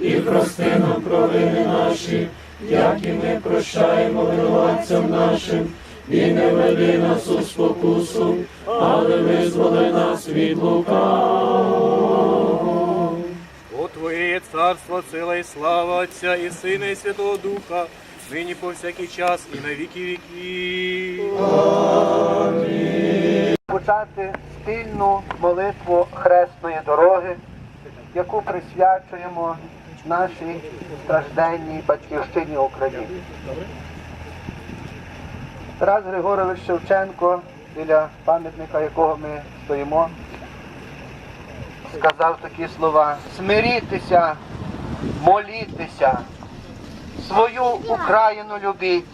і прости нам провини наші, як і ми прощаємо винуватцям нашим, і не веди нас у спокусу, але визволи нас від лукавого. О Твоє царство, сила і слава Отця і Сина, і Святого Духа, нині повсякий час і на віки віків. почати спільну молитву хресної дороги, яку присвячуємо нашій стражденній батьківщині України. Тарас Григорович Шевченко, біля пам'ятника якого ми стоїмо, сказав такі слова: смирітися, молітися, свою Україну любіть,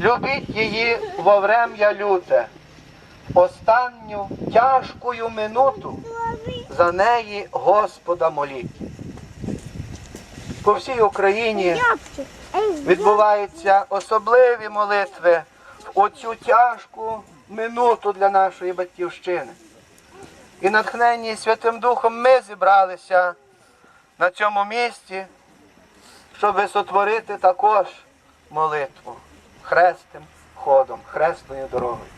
любіть її во врем'я люте останню тяжкою минуту за неї Господа моліть. По всій Україні відбуваються особливі молитви в оцю тяжку минуту для нашої батьківщини. І натхненні Святим Духом ми зібралися на цьому місці, щоб сотворити також молитву хрестим ходом, хресною дорогою.